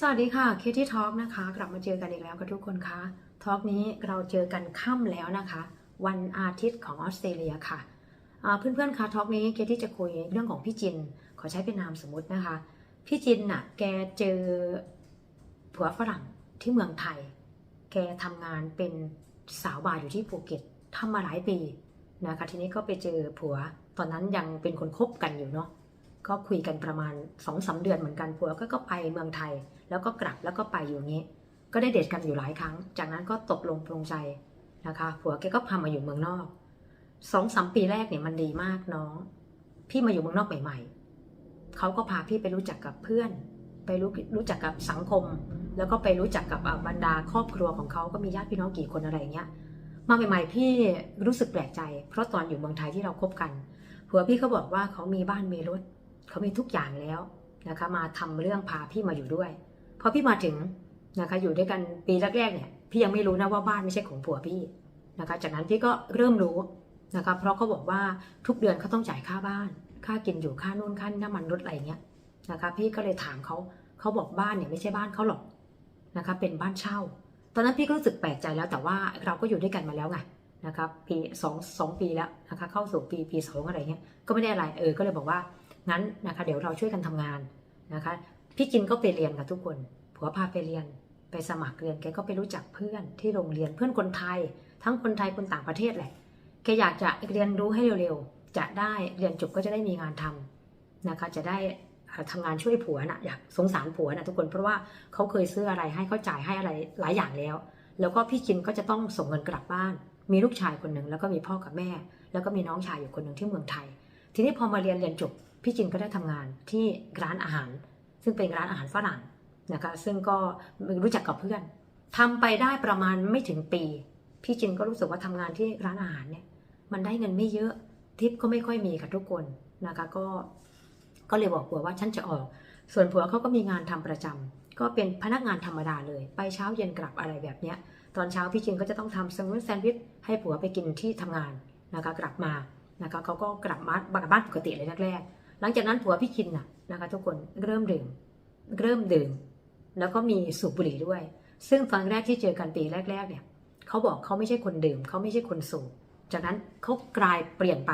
สวัสดีค่ะเคที่ทอล์กนะคะ กลับมาเจอกันอีกแล้วกับทุกคนคะทอล์กนี้เราเจอกันค่ำแล้วนะคะ วันอาทิตย์ของออสเตรเลียค่ะเพื่อนๆคะทอล์กนี้เคที่จะคุยเรื่องของพี่จิน ขอใช้เป็นนามสมมตินะคะ พี่จินน่ะแกเจอผัวฝรั่งที่เมืองไทย แกทำงานเป็นสาวบาร์อยู่ที่ภูเก็ตทำมาหลายปีนะคะทีนี้ก็ไปเจอผัวตอนนั้นยังเป็นคนคบกันอยู่เนาะก็คุยกันประมาณสองสาเดือนเหมือนกันผัวก็ก็ไปเมืองไทย แล้วก็กลับแล้วก็ไปอยู่อย่างนี้ ก็ได้เดทกันอยู่หลายครั้ง จากนั้นก็ตกลงปรงใจนะคะผัวแกก็พามาอยู่เมืองนอกสองสามปีแรกเนี่ยมันดีมากน้อง พี่มาอยู่เมืองนอกใหม่ ๆเขาก็พาพี่ไปรู้จักกับเพื่อน ไปรู้รู้จักกับสังคม แล้วก็ไปรู้จักกับบรรดาครอบครัวของเขาก็มีญาติพี่น้องกี่คนอะไรอย่างเงี้ยมาใหม่ๆพี่รู้สึกแปลกใจ เพราะตอนอยู่เมืองไทยที่เราคบกันผัวพี่เขาบอกว่าเขามีบ้านมีรถเขามีทุกอย่างแล้วนะคะ มาทำเรื่องพาพี่มาอยู่ด้วย พอพี่มาถึงนะคะอยู่ด้วยกันปีแรกๆเนี่ยพี่ยังไม่รู้นะว่าบ้านไม่ใช่ของผัวพี่นะคะจากนั้นพี่ก็เริ่มรู้นะคะเพราะเขาบอกว่าทุกเดือนเขาต้องจ่ายค่าบ้าน ค่ากินอยู่ค่านู่นค่าน้ำมันรถอะไรเงี้ยนะคะพี่ก็เลยถามเขาเขาบอกบ้านเนี่ยไม่ใช่บ้านเขาหรอกนะคะเป็นบ้านเช่า ตอนนั้นพี่ก็รู้สึกแปลกใจแล้วแต่ว่าเราก็อยู่ด้วยกันมาแล้วไงนะครับปีสองสองปีแล้วนะคะเข้าสู่ปีปีสองอะไรเงี้ยก็ไม่ได้อะไรเออก็เลยบอกว่างั้นนะคะเดี๋ยวเราช่วยกันทำงานนะคะ พี่จินก็ไปเรียนกับทุกคน ผัวพาไปเรียน ไปสมัครเรียน แกก็ไปรู้จักเพื่อนที่โรงเรียนเพื่อนคนไทย ทั้งคนไทยคนต่างประเทศแหละ แกอยากจะเรียนรู้ให้เร็วๆ จะได้เรียนจบก็จะได้มีงานทำนะคะ จะได้ทำงานช่วยผัวนะอยากสงสารผัวนะทุกคน เพราะว่าเขาเคยซื้ออะไรให้เขาจ่ายให้อะไรหลายอย่างแล้ว แล้วก็พี่จินก็จะต้องส่งเงินกลับบ้าน มีลูกชายคนหนึ่งแล้วก็มีพ่อกับแม่ แล้วก็มีน้องชายอยู่คนหนึ่งที่เมืองไทย ทีนี้พอมาเรียนเรียนจบ พี่จินก็ได้ทำงานที่ร้านอาหาร ซึ่งเป็นร้านอาหารฝรั่งนะคะซึ่งก็รู้จักกับเพื่อนทำไปได้ประมาณไม่ถึงปี พี่จินก็รู้สึกว่าทำงานที่ร้านอาหารเนี่ยมันได้เงินไม่เยอะทิปก็ไม่ค่อยมีค่ะทุกคนนะคะก็ก็เลยบอกผัวว่าฉันจะออก ส่วนผัวเขาก็มีงานทำประจำก็เป็นพนักงานธรรมดาเลย ไปเช้าเย็นกลับอะไรแบบเนี้ยตอนเช้าพี่จินก็จะต้องทำแซนด์วิชแซนด์วิชให้ผัวไปกินที่ทำงานนะคะกลับมานะคะเขาก็กลับมาบ้านปกติเลยแรกๆหลังจากนั้นผัวพี่คินน่ะ นะคะทุกคนเริ่มดื่มเริ่มดื่ม แล้วก็มีสูบบุหรี่ด้วย ซึ่งตอนแรกที่เจอกันปีแรก ๆ เนี่ยเขาบอกเขาไม่ใช่คนดื่มเขาไม่ใช่คนสูบจากนั้นเขากลายเปลี่ยนไป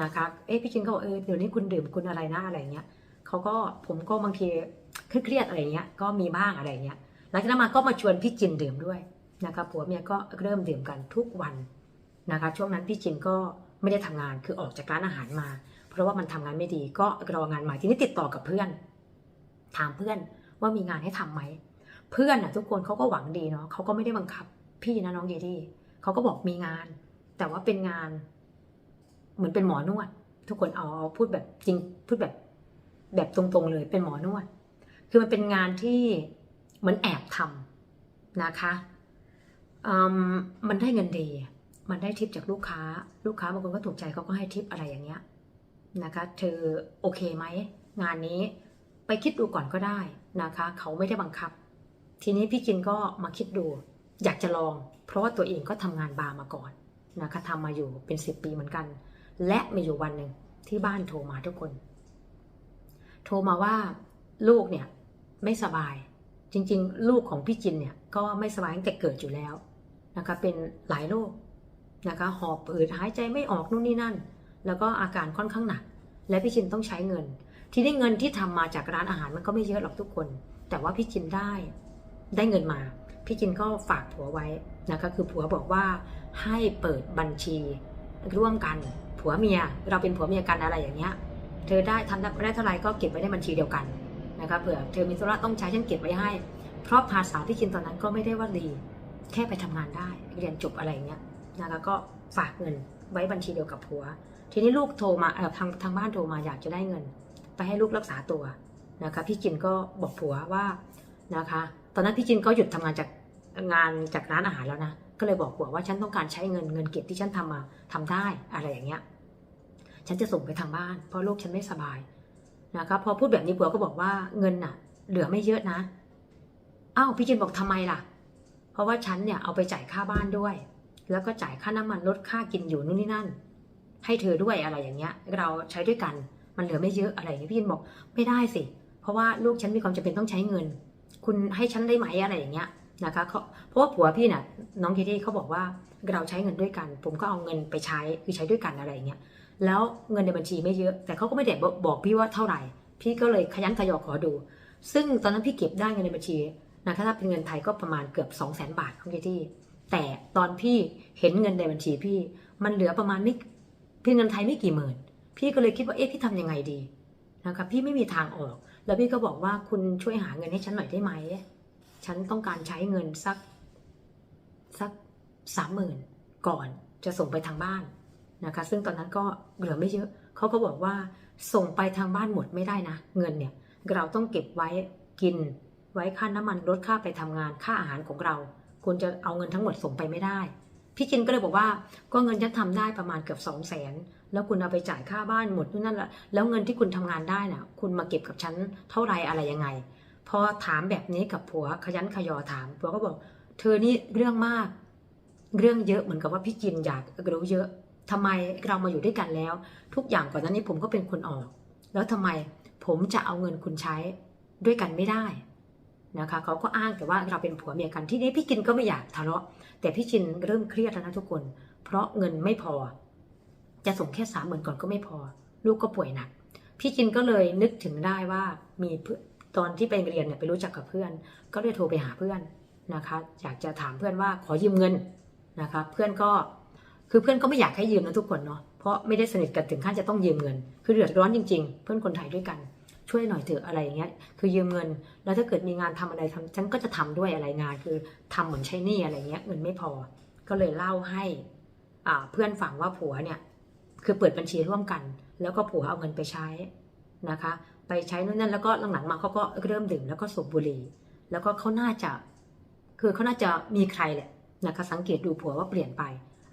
นะคะเอ๊ะพี่จินก็บอกเออเดี๋ยวนี้คุณดื่มคุณอะไรนะอะไรเงี้ยเขาก็ผมก็บางทีเครียดอะไรเงี้ยก็มีบ้างอะไรเงี้ยหลังจากนั้นมาก็มาชวนพี่จินดื่มด้วยนะคะผัวเมียก็เริ่มดื่มกันทุกวันนะคะช่วงนั้นพี่จินก็ไม่ได้ทำงานคือออกจากร้านอาหารมา เพราะว่ามันทำงานไม่ดีก็รองานใหม่ทีนี้ติดต่อกับเพื่อน ถามเพื่อนว่ามีงานให้ทํำไหมเพื่อนอะทุกคนเขาก็หวังดีเนาะเขาก็ไม่ได้บังคับ พี่นะน้องเยดี้เขาก็บอกมีงาน แต่ว่าเป็นงาน เหมือนเป็นหมอนวด ทุกคนเอาพูดแบบจริงพูดแบบ แบบตรงๆเลยเป็นหมอนวด คือมันเป็นงานที่เหมือนแอบทำนะคะมมันได้เงินดี มันได้ทิปจากลูกค้า ลูกค้าบางคนก็ถูกใจเขาก็ให้ทิปอะไรอย่างเงี้ย นะคะ เธอโอเคไหมงานนี้ไปคิดดูก่อนก็ได้นะคะ เขาไม่ได้บังคับ ทีนี้พี่จินก็มาคิดดู อยากจะลอง เพราะว่าตัวเองก็ทำงานบาร์มาก่อนนะคะทำมาอยู่เป็นสิบปีเหมือนกัน และมีอยู่วันหนึ่งที่บ้านโทรมาทุกคน โทรมาว่าลูกเนี่ยไม่สบาย จริง ๆ ลูกของพี่จินเนี่ยก็ไม่สบายตั้งแต่เกิดอยู่แล้วนะคะเป็นหลายโรคนะคะหอบหืดหายใจไม่ออกนู่นนี่นั่น แล้วก็อาการค่อนข้างหนัก และพี่จินต้องใช้เงิน ทีนี้เงินที่ทำมาจากร้านอาหารมันก็ไม่เยอะหรอกทุกคน แต่ว่าพี่จินได้ได้เงินมา พี่จินก็ฝากผัวไว้นะคะคือผัวบอกว่าให้เปิดบัญชีร่วมกันผัวเมียเราเป็นผัวเมียกันอะไรอย่างเงี้ย เธอได้ทำได้เท่าไหร่ก็เก็บไว้ในบัญชีเดียวกันนะคะเผื่อเธอมีธุระต้องใช้ฉันเก็บไว้ให้ เพราะภาษาพี่จินตอนนั้นก็ไม่ได้ว่าดี แค่ไปทำงานได้ เรียนจบอะไรอย่างเงี้ยนะคะก็ฝากเงินไว้บัญชีเดียวกับผัว ทีนี้ลูกโทรมาเออทางทางบ้านโทรมาอยากจะได้เงิน ไปให้ลูกรักษาตัวนะคะ พี่จินก็บอกผัวว่านะคะ ตอนนั้นพี่จินก็หยุดทำงานจากงานจากร้านอาหารแล้วนะก็เลยบอกผัวว่าฉันต้องการใช้เงินเงินเก็บที่ฉันทำมาทำได้อะไรอย่างเงี้ย ฉันจะส่งไปทางบ้าน เพราะลูกฉันไม่สบายนะคะพอพูดแบบนี้ผัวก็บอกว่าเงินน่ะ เหลือไม่เยอะนะอ้าวพี่จินบอกทำไมล่ะ เพราะว่าฉันเนี่ยเอาไปจ่ายค่าบ้านด้วย แล้วก็จ่ายค่าน้ำมันลดค่ากินอยู่นู่นนี่นั่น ให้เธอด้วยอะไรอย่างเงี้ย เราใช้ด้วยกันมันเหลือไม่เยอะอะไรอย่างเงี้ยพี่จินบอกไม่ได้สิ เพราะว่าลูกฉันมีความจำเป็นต้องใช้เงิน คุณให้ฉันได้ไหมอะไรอย่างเงี้ยนะคะเขาเพราะว่าผัวพี่น่ะน้องเคที่เขาบอกว่าเราใช้เงินด้วยกัน ผมก็เอาเงินไปใช้คือใช้ด้วยกันอะไรอย่างเงี้ยแล้วเงินในบัญชีไม่เยอะ แต่เขาก็ไม่ได้บอกบอกพี่ว่าเท่าไหร่ พี่ก็เลยขยันขยอขอดู ซึ่งตอนนั้นพี่เก็บได้เงินในบัญชีนะคะถ้าเป็นเงินไทยก็ประมาณเกือบ 2 0 0 0 0 0 บาทของเคที่แต่ตอนพี่เห็นเงินในบัญชีพี่มันเหลือประมาณไม่ พี่เงินไทยไม่กี่หมื่น พี่ก็เลยคิดว่าเอ๊ะพี่ทำยังไงดีนะคะพี่ไม่มีทางออก แล้วพี่ก็บอกว่าคุณช่วยหาเงินให้ฉันหน่อยได้ไหมฉันต้องการใช้เงินสักสักสามหมื่นก่อนจะส่งไปทางบ้านนะคะ ซึ่งตอนนั้นก็เหลือไม่เยอะเขาก็บอกว่าส่งไปทางบ้านหมดไม่ได้นะ เงินเนี่ยเราต้องเก็บไว้กิน ไว้ค่าน้ำมันรถค่าไปทำงานค่าอาหารของเรา คุณจะเอาเงินทั้งหมดส่งไปไม่ได้ พี่จินก็เลยบอกว่าก็เงินฉันทำได้ประมาณเกือบสองแสนแล้วคุณเอาไปจ่ายค่าบ้านหมดนู่นนั่นแหละแล้วเงินที่คุณทำงานได้น่ะ คุณมาเก็บกับฉันเท่าไรอะไรยังไง พอถามแบบนี้กับผัวขยันขยอถามผัวก็บอก เธอนี่เรื่องมาก เรื่องเยอะเหมือนกับว่าพี่จินอยากรู้เยอะทำไมเรามาอยู่ด้วยกันแล้ว ทุกอย่างก่อนหน้านี้ผมก็เป็นคนออก แล้วทำไมผมจะเอาเงินคุณใช้ด้วยกันไม่ได้นะคะเขาก็อ้างแต่ว่าเราเป็นผัวเมียกันที่นี้พี่จินก็ไม่อยากทะเลาะ แต่พี่จินเริ่มเครียดแล้วนะทุกคน เพราะเงินไม่พอ จะส่งแค่สามหมื่นก่อนก็ไม่พอ ลูกก็ป่วยหนัก พี่จินก็เลยนึกถึงได้ว่ามีเพื่อตอนที่ไปเรียนเนี่ยไปรู้จักกับเพื่อน ก็เลยโทรไปหาเพื่อนนะคะอยากจะถามเพื่อนว่าขอยืมเงินนะคะ เพื่อนก็คือเพื่อนก็ไม่อยากให้ยืมนะทุกคนเนาะเพราะไม่ได้สนิทกันถึงขั้นจะต้องยืมเงิน คือเดือดร้อนจริง ๆ เพื่อนคนไทยด้วยกัน ช่วยหน่อยเถอะอะไรอย่างเงี้ยคือยืมเงิน แล้วถ้าเกิดมีงานทำอะไรทำฉันก็จะทำด้วยอะไรงาน คือทำเหมือนใช้หนี้อะไรเงี้ยเงินไม่พอ ก็เลยเล่าให้อ่าเพื่อนฟังว่าผัวเนี่ยคือเปิดบัญชีร่วมกัน แล้วก็ผัวเอาเงินไปใช้นะคะ ไปใช้นู่นนั่นแล้วก็หลังๆมาเขาก็เริ่มดื่มแล้วก็สูบบุหรี่ แล้วก็เขาน่าจะ คือเขาน่าจะมีใครแหละนะคะสังเกตดูผัวว่าเปลี่ยนไป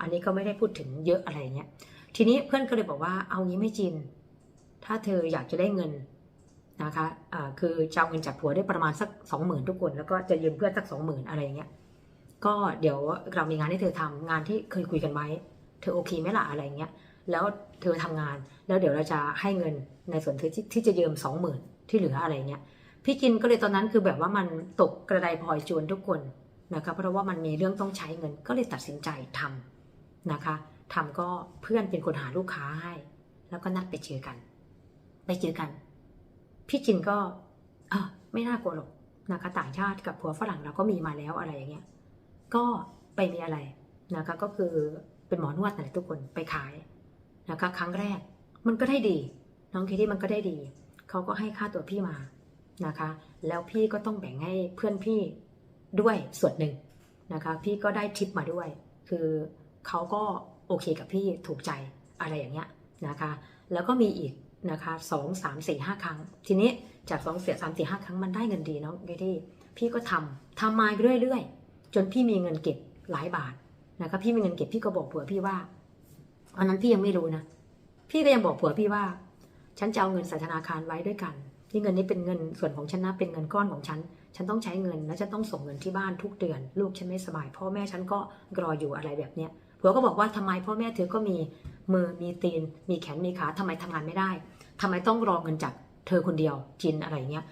อันนี้ก็ไม่ได้พูดถึงเยอะอะไรเงี้ยทีนี้เพื่อนก็เลยบอกว่าเอางี้ไม่จิน ถ้าเธออยากจะได้เงิน นะคะอ่าคือจะเอาเงินจากผัวได้ประมาณสักสองหมื่นทุกคน แล้วก็จะยืมเพื่อนสักสองหมื่นอะไรอย่างเงี้ย ก็เดี๋ยวเรามีงานให้เธอทำงานที่เคยคุยกันไว้ เธอโอเคไหมล่ะอะไรเงี้ย แล้วเธอทำงาน แล้วเดี๋ยวเราจะให้เงินในส่วนที่ที่จะยืมสองหมื่นที่เหลืออะไรเงี้ย พี่จินก็เลยตอนนั้นคือแบบว่ามันตกกระไดพลอยจวนทุกคนนะคะเพราะว่ามันมีเรื่องต้องใช้เงินก็เลยตัดสินใจทำนะคะทำก็เพื่อนเป็นคนหาลูกค้าให้ แล้วก็นัดไปเจอกัน ไปเจอกัน พี่จินก็เออไม่น่ากลัวหรอกนะคะต่างชาติกับผัวฝรั่งเราก็มีมาแล้วอะไรอย่างเงี้ย ก็ไปมีอะไรนะคะก็คือเป็นหมอนวดนั่นแหละทุกคนไปขายนะคะ ครั้งแรกมันก็ได้ดี น้องเคที่มันก็ได้ดี เขาก็ให้ค่าตัวพี่มานะคะ แล้วพี่ก็ต้องแบ่งให้เพื่อนพี่ด้วยส่วนหนึ่งนะคะ พี่ก็ได้ทิปมาด้วย คือเขาก็โอเคกับพี่ถูกใจอะไรอย่างเงี้ยนะคะ แล้วก็มีอีก นะคะสองสามสี่ห้าครั้ง ทีนี้จากสองเสียสามสี่ห้าครั้งมันได้เงินดีเนาะเคที่พี่ก็ทำทำมาเรื่อยๆ จนพี่มีเงินเก็บหลายบาทนะคะพี่มีเงินเก็บพี่ก็บอกผัวพี่ว่าอันนั้นพี่ยังไม่รู้นะพี่ก็ยังบอกผัวพี่ว่า ฉันจะเอาเงินใส่ธนาคารไว้ด้วยกันที่เงินนี้เป็นเงินส่วนของฉันนะเป็นเงินก้อนของฉัน ฉันต้องใช้เงินและฉันต้องส่งเงินที่บ้านทุกเดือน ลูกฉันไม่สบาย พ่อแม่ฉันก็รออยู่อะไรแบบเนี้ยผัวก็บอกว่าทำไมพ่อแม่เธอก็มี มือมีตีน มีแขนมีขาทำไมทำงานไม่ได้ทำไมต้องรอเงินจากเธอคนเดียวจินอะไรเงี้ย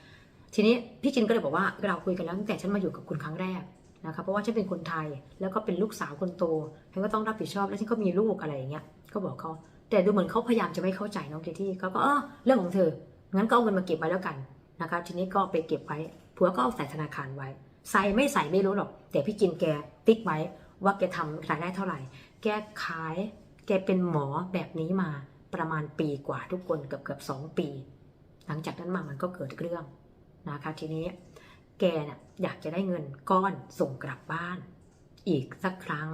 ทีนี้พี่จินก็เลยบอกว่าเราคุยกันแล้วตั้งแต่ฉันมาอยู่กับคุณครั้งแรกนะคะเพราะว่าฉันเป็นคนไทยแล้วก็เป็นลูกสาวคนโตฉันก็ต้องรับผิดชอบแล้วฉันก็มีลูกอะไรอย่างเงี้ยก็บอกเขาแต่ดูเหมือนเขาพยายามจะไม่เข้าใจน้องเคที่เขาก็เออเรื่องของเธองั้นก็เอาเงินมาเก็บไว้แล้วกันนะคะทีนี้ก็ไปเก็บไว้ผัวก็เอาใส่ธนาคารไว้ ใส่ไม่ใส่ไม่รู้หรอก แต่พี่จินแกติ๊กไว้ว่าแกทำรายได้เท่าไหร่ แกขาย แกเป็นหมอแบบนี้มาประมาณปีกว่าทุกคนเกือบเกือบสองปี หลังจากนั้นมามันก็เกิดเรื่องนะคะทีนี้แกน่ะอยากจะได้เงินก้อนส่งกลับบ้าน อีกสักครั้ง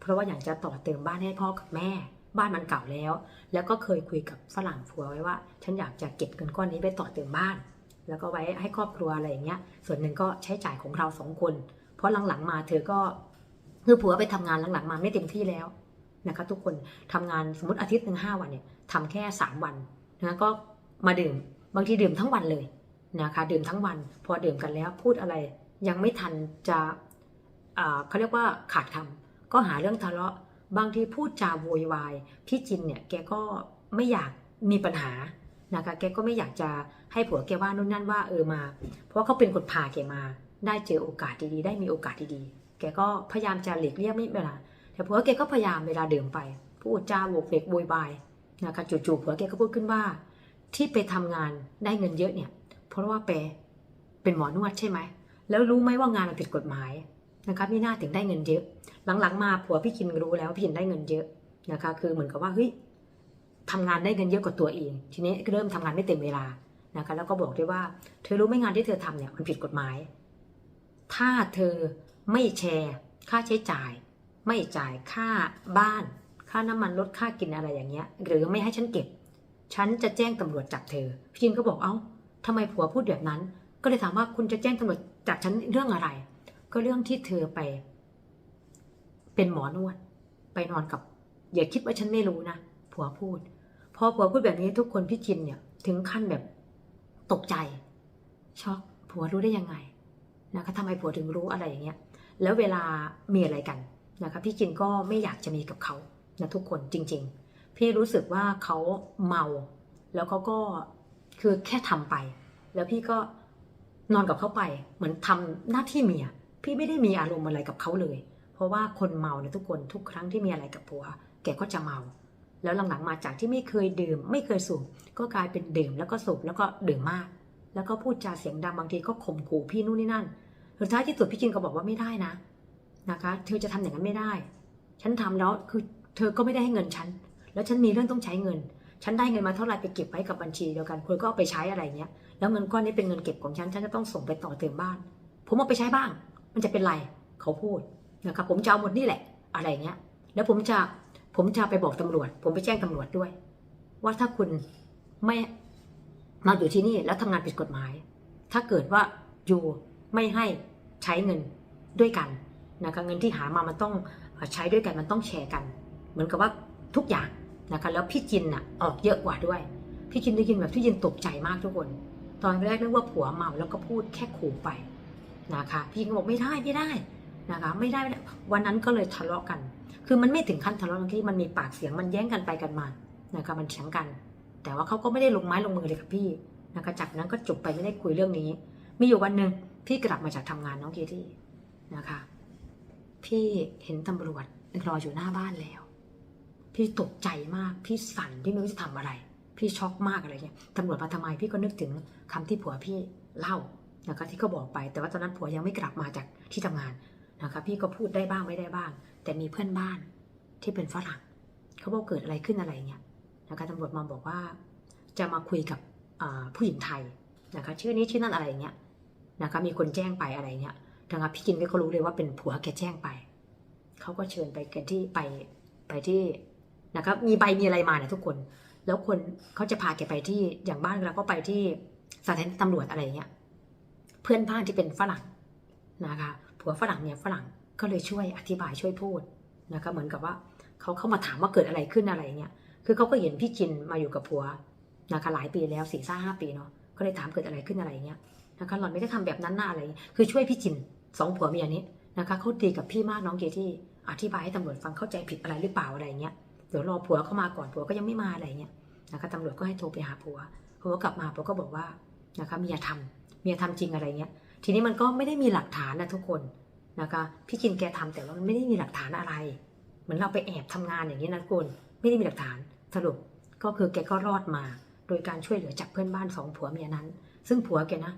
เพราะว่าอยากจะต่อเติมบ้านให้พ่อกับแม่ บ้านมันเก่าแล้ว แล้วก็เคยคุยกับฝรั่งผัวไว้ว่า ฉันอยากจะเก็บเงินก้อนนี้ไปต่อเติมบ้าน แล้วก็ไว้ให้ครอบครัวอะไรอย่างเงี้ย ส่วนหนึ่งก็ใช้จ่ายของเราสองคน เพราะหลังๆมาเธอก็คือผัวไปทำงานหลังๆมาไม่เต็มที่แล้ว นะคะทุกคนทำงานสมมติอาทิตย์หนึ่งห้าวันเนี่ยทำแค่สามวันนะก็มาดื่มบางทีดื่มทั้งวันเลยนะคะดื่มทั้งวัน พอดื่มกันแล้วพูดอะไรยังไม่ทันจะเขาเรียกว่าขาดคำก็หาเรื่องทะเลาะ บางทีพูดจาโวยวายพี่จินเนี่ยแกก็ไม่อยากมีปัญหานะคะแกก็ไม่อยากจะให้ผัวแกว่านู่นนั่นว่าเออมา เพราะเขาเป็นคนพาแกมา ได้เจอโอกาสดีๆ ได้มีโอกาสดีๆ แกก็พยายามจะหลีกเลี่ยงไม่เวลา แต่ผัวแกก็พยายามเวลาดื่มไป พูดจาโวกเวกโวยวายนะคะจู่ๆผัวแกก็พูดขึ้นว่า ที่ไปทำงานได้เงินเยอะเนี่ย เพราะว่าแปเป็นหมอนวดใช่ไหมแล้วรู้ไหมว่างานมันผิดกฎหมายนะคะพี่หน้าถึงได้เงินเยอะ หลังๆมาผัวพี่กินรู้แล้วพี่กินได้เงินเยอะนะคะ คือเหมือนกับว่าเฮ้ยทำงานได้เงินเยอะกว่าตัวเอง ทีนี้เริ่มทำงานไม่เต็มเวลานะคะแล้วก็บอกด้วยว่า เธอรู้ไหมงานที่เธอทำเนี่ยมันผิดกฎหมาย ถ้าเธอไม่แชร์ค่าใช้จ่าย ไม่จ่ายค่าบ้าน ค่าน้ำมันลดค่ากินอะไรอย่างเงี้ย หรือไม่ให้ฉันเก็บ ฉันจะแจ้งตำรวจจับเธอ พี่จินก็บอกเอ้าทำไมผัวพูดแบบนั้น ก็เลยถามว่าคุณจะแจ้งตำรวจจับฉันเรื่องอะไร ก็เรื่องที่เธอไป เป็นหมอนวด ไปนอนกับ อย่าคิดว่าฉันไม่รู้นะผัวพูด พอผัวพูดแบบนี้ทุกคนพี่จินเนี่ย ถึงขั้นแบบตกใจ ช็อกผัวรู้ได้ยังไงนะคะทำไมผัวถึงรู้อะไรอย่างเงี้ย แล้วเวลามีอะไรกัน นะคะพี่จินก็ไม่อยากจะมีกับเขานะทุกคนจริง ๆ พี่รู้สึกว่าเขาเมา แล้วเขาก็คือแค่ทำไป แล้วพี่ก็นอนกับเขาไป เหมือนทำหน้าที่เมีย พี่ไม่ได้มีอารมณ์อะไรกับเขาเลย เพราะว่าคนเมาเนี่ยทุกคนทุกครั้งที่มีอะไรกับผัว แกก็จะเมา แล้วหลังๆมาจากที่ไม่เคยดื่ม ไม่เคยสูบก็กลายเป็นดื่มแล้วก็สูบแล้วก็ดื่มมาก แล้วก็พูดจาเสียงดังบางทีก็ข่มขู่พี่นู่นนี่นั่นสุดท้ายที่สุดพี่จินก็บอกว่าไม่ได้นะ นะคะ เธอจะทำอย่างนั้นไม่ได้ ฉันทำแล้วคือเธอก็ไม่ได้ให้เงินฉัน แล้วฉันมีเรื่องต้องใช้เงิน ฉันได้เงินมาเท่าไหร่ไปเก็บไว้กับบัญชีเดียวกันคุณก็เอาไปใช้อะไรเงี้ย แล้วเงินก้อนนี้เป็นเงินเก็บของฉัน ฉันจะต้องส่งไปต่อเติมบ้าน ผมเอาไปใช้บ้าง มันจะเป็นไร เขาพูดนะครับผมจะเอาหมดนี่แหละ อะไรเงี้ย แล้วผมจะผมจะไปบอกตำรวจ ผมไปแจ้งตำรวจด้วย ว่าถ้าคุณไม่มาอยู่ที่นี่แล้วทำงานผิดกฎหมาย ถ้าเกิดว่าอยู่ไม่ให้ใช้เงินด้วยกัน นะคะเงินที่หามามันต้องใช้ด้วยกันมันต้องแชร์กัน เหมือนกับว่าทุกอย่างนะคะแล้วพี่จินน่ะออกเยอะกว่าด้วย พี่จินได้ยินแบบพี่จินตกใจมากทุกคน ตอนแรกนึกว่าผัวเมาแล้วก็พูดแค่ขู่ไปนะคะพี่จินก็บอกไม่ได้ไม่ได้นะคะไม่ได้ไม่ได้วันนั้นก็เลยทะเลาะกัน คือมันไม่ถึงขั้นทะเลาะกันที่มันมีปากเสียงมันแย่งกันไปกันมานะคะมันเถียงกัน แต่ว่าเขาก็ไม่ได้ลงไม้ลงมือเลยค่ะพี่นะคะจากนั้นก็จบไปไม่ได้คุยเรื่องนี้ มีอยู่วันหนึ่งพี่กลับมาจากทำงานน้องเกที่นะคะ พี่เห็นตำรวจรออยู่หน้าบ้านแล้ว พี่ตกใจมาก พี่สั่น พี่ไม่รู้จะทำอะไร พี่ช็อกมากอะไรเงี้ยตำรวจมาทำไม พี่ก็นึกถึงคำที่ผัวพี่เล่านะคะที่เขาบอกไป แต่ว่าตอนนั้นผัวยังไม่กลับมาจากที่ทำงานนะคะพี่ก็พูดได้บ้างไม่ได้บ้าง แต่มีเพื่อนบ้านที่เป็นฝรั่งเขาบอกเกิดอะไรขึ้นอะไรเงี้ยนะคะตำรวจมาบอกว่า จะมาคุยกับผู้หญิงไทยนะคะชื่อนี้ชื่อนั่นอะไรเงี้ยนะคะมีคนแจ้งไปอะไรเงี้ย นะคะพี่กินก็รู้เลยว่าเป็นผัวแกแจ้งไป เขาก็เชิญไปกันที่ไปไปที่นะครับ มีใบมีอะไรมาเนี่ยทุกคน แล้วคนเขาจะพาแกไปที่อย่างบ้านเราก็ไปที่สถานีตำรวจอะไรเงี้ย เพื่อนบ้านที่เป็นฝรั่งนะคะ ผัวฝรั่งเนี่ยฝรั่งก็เลยช่วยอธิบายช่วยพูดนะคะเหมือนกับว่าเขาเข้ามาถามว่าเกิดอะไรขึ้นอะไรเงี้ย คือเขาก็เห็นพี่จินมาอยู่กับผัวนะคะหลายปีแล้วสี่ห้าปีเนาะ ก็เลยถามเกิดอะไรขึ้นอะไรเงี้ยนะคะหล่อนไม่ได้ทำแบบนั้นหน้าอะไร คือช่วยพี่จิน สองผัวเมียนี้นะคะเขาตีกับพี่มากน้องเกที่อธิบายให้ตำรวจฟังเข้าใจผิดอะไรหรือเปล่าอะไรเงี้ยเดี๋ยวรอผัวเข้ามาก่อนผัวก็ยังไม่มาอะไรเงี้ยนะคะตำรวจก็ให้โทรไปหาผัวผัวกลับมาผัวก็บอกว่านะคะเมียทำเมียทำจริงอะไรเงี้ย ทีนี้มันก็ไม่ได้มีหลักฐานนะทุกคนนะคะพี่จินแกทำแต่ว่ามันไม่ได้มีหลักฐานอะไรเหมือนเราไปแอบทำงานอย่างนี้นะคุณไม่ได้มีหลักฐานสรุปก็คือแกก็รอดมา โดยการช่วยเหลือจากเพื่อนบ้านสองผัวเมียนั้น ซึ่งผัวแกนะ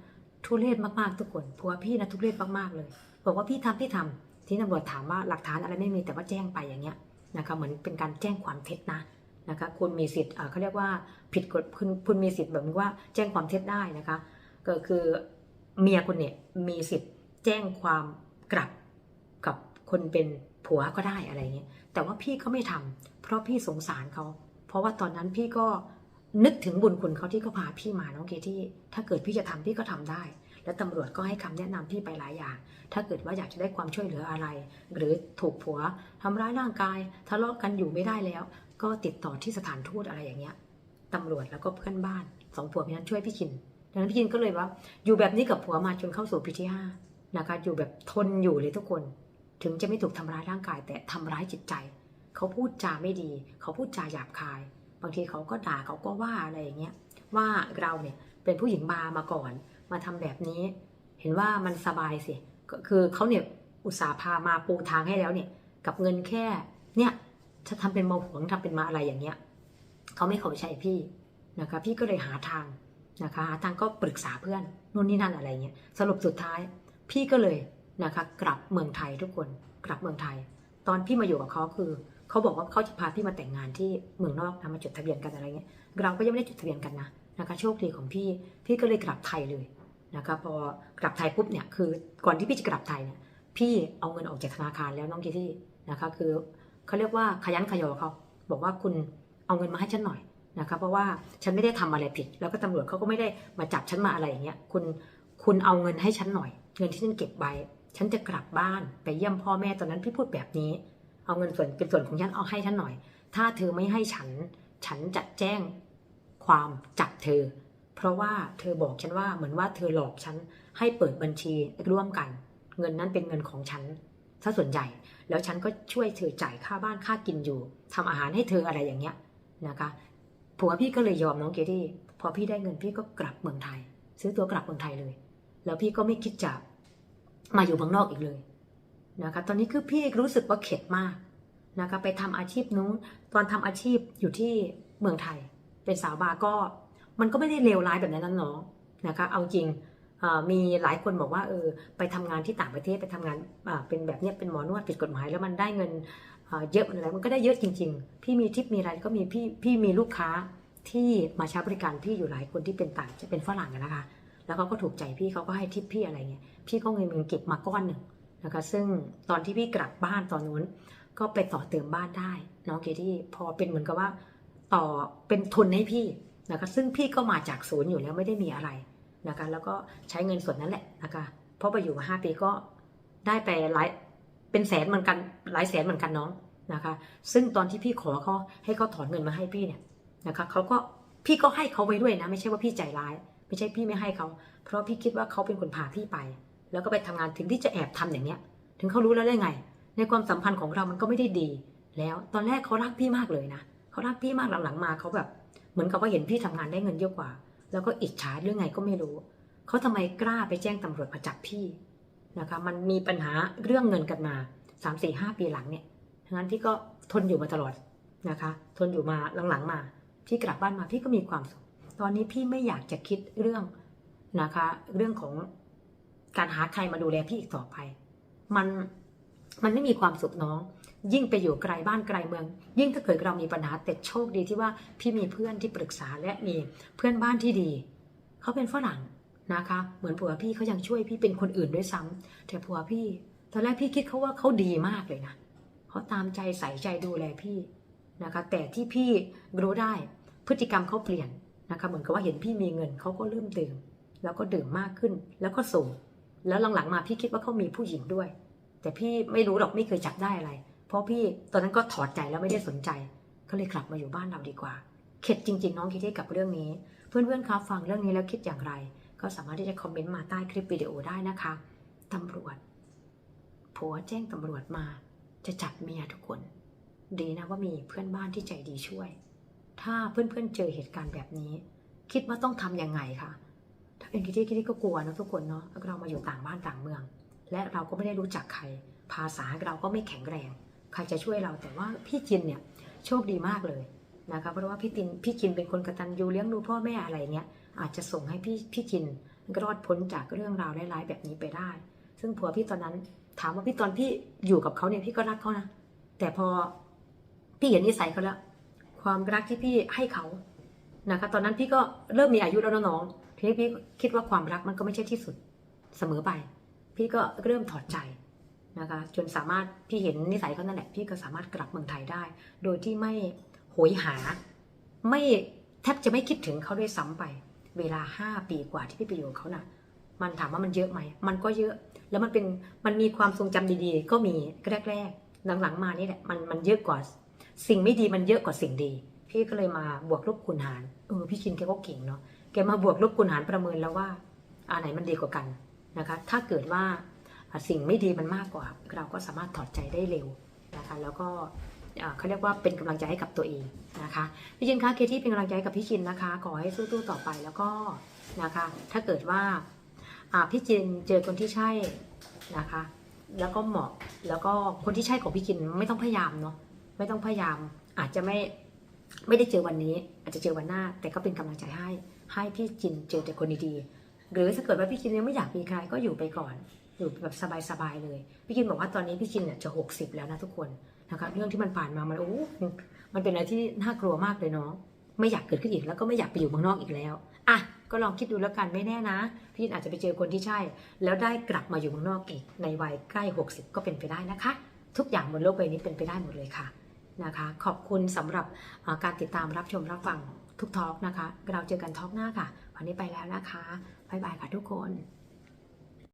ทุเรศมากๆทุกคนผัวพี่นะทุเรศมากๆเลย บอกว่าพี่ทำพี่ทำที่ตำรวจถามว่าหลักฐานอะไรไม่มีแต่ว่าแจ้งไปอย่างเงี้ยนะคะเหมือนเป็นการแจ้งความเท็จนะนะคะคุณมีสิทธิ์เขาเรียกว่าผิดกฎคุณคุณมีสิทธิ์แบบว่าแจ้งความเท็จได้นะคะ ก็คือเมียคุณเนี่ยมีสิทธิ์แจ้งความกลับกับคนเป็นผัวก็ได้อะไรเงี้ยแต่ว่าพี่ก็ไม่ทำเพราะพี่สงสารเขาเพราะว่าตอนนั้นพี่ก็ นึกถึงบุญคุณเขาที่เขาพาพี่มาน้องเกที่ถ้าเกิดพี่จะทำพี่ก็ทำได้ แล้วตำรวจก็ให้คำแนะนำพี่ไปหลายอย่าง ถ้าเกิดว่าอยากจะได้ความช่วยเหลืออะไร หรือถูกผัวทำร้ายร่างกายทะเลาะกันอยู่ไม่ได้แล้ว ก็ติดต่อที่สถานทูตอะไรอย่างเงี้ยตำรวจแล้วก็เพื่อนบ้านสองผัวพี่นั้นช่วยพี่ชินดังนั้นพี่ชินก็เลยว่า อยู่แบบนี้กับผัวมาจนเข้าสู่ปีที่ห้านะคะอยู่แบบทนอยู่เลยทุกคน ถึงจะไม่ถูกทำร้ายร่างกาย แต่ทำร้ายจิตใจ เขาพูดจาไม่ดี เขาพูดจาหยาบคาย บางทีเขาก็ด่าเขาก็ว่าอะไรอย่างเงี้ยว่าเราเนี่ยเป็นผู้หญิงบามาก่อน มาทำแบบนี้ เห็นว่ามันสบายสิก็คือเขาเนี่ยอุตส่าห์พามาปูทางให้แล้วเนี่ย กับเงินแค่เนี่ยถ้าทำเป็นมาหวงทำเป็นมาอะไรอย่างเงี้ยเขาไม่เข้าใจพี่นะคะ พี่ก็เลยหาทางนะคะหาทางก็ปรึกษาเพื่อนนู่นนี่นั่นอะไรเงี้ยสรุปสุดท้าย พี่ก็เลยนะคะ กลับเมืองไทยทุกคนกลับเมืองไทย ตอนพี่มาอยู่กับเขาคือ เขาบอกว่าเขาจะพาพี่มาแต่งงานที่เมืองนอกนะมาจดทะเบียนกันอะไรเงี้ยเราก็ยังไม่ได้จดทะเบียนกันนะนะคะโชคดีของพี่พี่ก็เลยกลับไทยเลยนะคะพอกลับไทยปุ๊บเนี่ยคือก่อนที่พี่จะกลับไทยเนี่ยพี่เอาเงินออกจากธนาคารแล้วน้องกิที่นะคะคือเขาเรียกว่าขยันขยอเขาบอกว่าคุณเอาเงินมาให้ฉันหน่อยนะคะเพราะว่าฉันไม่ได้ทำอะไรผิด แล้วก็ตำรวจเขาก็ไม่ได้มาจับฉันมาอะไรอย่างเงี้ยคุณคุณเอาเงินให้ฉันหน่อย เงินที่ฉันเก็บไว้ ฉันจะกลับบ้านไปเยี่ยมพ่อแม่ตอนนั้นพี่พูดแบบนี้ เอาเงินส่วนเป็นส่วนของฉันเอาให้ฉันหน่อย ถ้าเธอไม่ให้ฉัน ฉันจะแจ้งความจับเธอ เพราะว่าเธอบอกฉันว่าเหมือนว่าเธอหลอกฉันให้เปิดบัญชีร่วมกัน เงินนั้นเป็นเงินของฉันถ้าส่วนใหญ่ แล้วฉันก็ช่วยเธอจ่ายค่าบ้านค่ากินอยู่ทำอาหารให้เธออะไรอย่างเงี้ยนะคะผัวพี่ก็เลยยอมน้องเกดี้พอพี่ได้เงินพี่ก็กลับเมืองไทย ซื้อตัวกลับเมืองไทยเลย แล้วพี่ก็ไม่คิดจะมาอยู่เมืองนอกอีกเลย นะคะตอนนี้คือพี่รู้สึกว่าเข็ดมากนะคะไปทำอาชีพนู้นตอนทำอาชีพอยู่ที่เมืองไทย เป็นสาวบาร์ก็มันก็ไม่ได้เลวร้ายแบบนั้นน้องนะคะเอาจริงมีหลายคนบอกว่าเออไปทำงานที่ต่างประเทศไปทำงานเป็นแบบเนี้ยเป็นหมอนวดผิดกฎหมาย แล้วมันได้เงินเยอะอะไรมันก็ได้เยอะจริง ๆ พี่มีทิปมีอะไรก็มีพี่พี่มีลูกค้าที่มาใช้บริการพี่อยู่หลายคนที่เป็นต่างจะเป็นฝรั่งนะคะ แล้วเขาก็ถูกใจพี่เขาก็ให้ทิปพี่อะไรเงี้ยพี่ก็เงินเงินเก็บมาก้อนหนึ่ง นะคะ ซึ่งตอนที่พี่กลับบ้านตอนนู้น ก็ไปต่อเติมบ้านได้น้องเกดี้พอเป็นเหมือนกับว่าต่อเป็นทุนให้พี่นะคะ ซึ่งพี่ก็มาจากศูนย์อยู่แล้วไม่ได้มีอะไรนะคะ แล้วก็ใช้เงินส่วนนั้นแหละนะคะเพราะไปอยู่มาห้าปีก็ได้ไปหลายเป็นแสนเหมือนกันหลายแสนเหมือนกันน้องนะคะ ซึ่งตอนที่พี่ขอเขาให้เขาถอนเงินมาให้พี่เนี่ยนะคะเขาก็พี่ก็ให้เขาไว้ด้วยนะ ไม่ใช่ว่าพี่ใจร้าย ไม่ใช่พี่ไม่ให้เขา เพราะพี่คิดว่าเขาเป็นคนพาพี่ไป แล้วก็ไปทำงานถึงที่จะแอบทำอย่างเนี้ย ถึงเขารู้แล้วได้ไง ในความสัมพันธ์ของเรามันก็ไม่ได้ดี แล้วตอนแรกเขารักพี่มากเลยนะเขารักพี่มากหลังๆมาเขาแบบ เหมือนกับว่าเห็นพี่ทำงานได้เงินเยอะกว่า แล้วก็อิจฉาเรื่องไงก็ไม่รู้เขาทำไมกล้าไปแจ้งตำรวจมาจับพี่นะคะ มันมีปัญหาเรื่องเงินกันมาสามสี่ห้าปีหลังเนี่ยทั้งนั้นพี่ก็ทนอยู่มาตลอดนะคะ ทนอยู่มาหลังๆมาพี่กลับบ้านมาพี่ก็มีความสุขตอนนี้พี่ไม่อยากจะคิดเรื่องนะคะ เรื่องของ การหาใครมาดูแลพี่อีกต่อไป มันมันไม่มีความสุขน้อง ยิ่งไปอยู่ไกลบ้านไกลเมือง ยิ่งถ้าเกิดเรามีปัญหาแต่โชคดีที่ว่าพี่มีเพื่อนที่ปรึกษาและมีเพื่อนบ้านที่ดีเขาเป็นฝรั่งนะคะ เหมือนผัวพี่เขายังช่วยพี่เป็นคนอื่นด้วยซ้ำแต่ผัวพี่ตอนแรกพี่คิดเขาว่าเขาดีมากเลยนะเขาตามใจใส่ใจดูแลพี่นะคะ แต่ที่พี่รู้ได้พฤติกรรมเขาเปลี่ยนนะคะ เหมือนกับว่าเห็นพี่มีเงินเขาก็เริ่มดื่ม แล้วก็ดื่มมากขึ้นแล้วก็ส่ง แล้วหลังๆมาพี่คิดว่าเขามีผู้หญิงด้วย แต่พี่ไม่รู้หรอกไม่เคยจับได้อะไร เพราะพี่ตอนนั้นก็ถอดใจแล้วไม่ได้สนใจ ก็เลยกลับมาอยู่บ้านเราดีกว่า เข็ดจริง ๆ น้องคิดให้กับเรื่องนี้ เพื่อนๆคะฟังเรื่องนี้แล้วคิดอย่างไร ก็สามารถที่จะคอมเมนต์มาใต้คลิปวิดีโอได้นะคะตำรวจผัวแจ้งตำรวจมา จะจับเมียทุกคน ดีนะว่ามีเพื่อนบ้านที่ใจดีช่วย ถ้าเพื่อนๆเจอเหตุการณ์แบบนี้ คิดว่าต้องทำยังไงคะ ถ้าเป็นคิดที่คิดที่ก็กลัวนะทุกคนเนาะเรามาอยู่ต่างบ้านต่างเมือง และเราก็ไม่ได้รู้จักใคร ภาษาเราก็ไม่แข็งแรง ใครจะช่วยเราแต่ว่าพี่จินเนี่ยโชคดีมากเลยนะคะเพราะว่าพี่จินพี่จินเป็นคนกตัญญูเลี้ยงดูพ่อแม่อะไรเงี้ยอาจจะส่งให้พี่พี่จินรอดพ้นจากเรื่องราวร้ายๆแบบนี้ไปได้ ซึ่งผัวพี่ตอนนั้นถามว่าพี่ตอนพี่อยู่กับเขาเนี่ยพี่ก็รักเขานะแต่พอพี่เห็นนิสัยเขาแล้ว ความรักที่พี่ให้เขานะคะตอนนั้นพี่ก็เริ่มมีอายุแล้วน้อง ทีนี้พี่คิดว่าความรักมันก็ไม่ใช่ที่สุดเสมอไป พี่ก็เริ่มถอดใจนะคะ จนสามารถพี่เห็นนิสัยเขานั่นแหละพี่ก็สามารถกลับเมืองไทยได้ โดยที่ไม่โหยหา ไม่แทบจะไม่คิดถึงเขาด้วยซ้ำไป เวลาห้าปีกว่าที่พี่ไปอยู่กับเขานะ่ะ มันถามว่ามันเยอะไหม มันก็เยอะ แล้วมันเป็นมันมีความทรงจำดีๆ ก็มีแรกๆหลังๆมานี่แหละมันมันเยอะกว่า สิ่งไม่ดีมันเยอะกว่าสิ่งดี พี่ก็เลยมาบวกลบคูณหารเออพี่ชินแกก็เก่งเนาะ แกมาบวกลบคูณหารประเมินแล้วว่าอันไหนมันดีกว่ากันนะคะ ถ้าเกิดว่าสิ่งไม่ดีมันมากกว่า เราก็สามารถถอดใจได้เร็วนะคะ แล้วก็เขาเรียกว่าเป็นกำลังใจให้กับตัวเองนะคะพี่ชินคะเคที่เป็นกำลังใจกับพี่ชินนะคะ ขอให้สู้ๆต่อไปแล้วก็นะคะ ถ้าเกิดว่าพี่จินเจอคนที่ใช่นะคะ แล้วก็เหมาะแล้วก็คนที่ใช่ของพี่จินไม่ต้องพยายามเนาะไม่ต้องพยายามอาจจะไม่ไม่ได้เจอวันนี้ อาจจะเจอวันหน้า แต่ก็เป็นกำลังใจให้ ให้พี่จินเจอแต่คนดีๆหรือถ้าเกิดว่าพี่จินยังไม่อยากมีใครก็อยู่ไปก่อน อยู่แบบสบายๆเลย พี่จินบอกว่าตอนนี้พี่จินเนี่ยจะหกสิบแล้วนะทุกคนนะคะเรื่องที่มันผ่านมามันโอ้มันเป็นอะไรที่น่ากลัวมากเลยเนาะไม่อยากเกิดขึ้นอีกแล้วก็ไม่อยากไปอยู่เมืองนอกอีกแล้วอะก็ลองคิดดูแล้วกันไม่แน่นะ พี่จินอาจจะไปเจอคนที่ใช่ แล้วได้กลับมาอยู่เมืองนอกอีก ในวัยใกล้ 60 ก็เป็นไปได้นะคะ ทุกอย่างบนโลกใบนี้เป็นไปได้หมดเลยค่ะนะคะ ขอบคุณสำหรับการติดตามรับชมรับฟัง ทุกทอล์กนะคะ เราเจอกันทอล์กหน้าค่ะ วันนี้ไปแล้วนะคะ บ๊ายบายค่ะทุกคน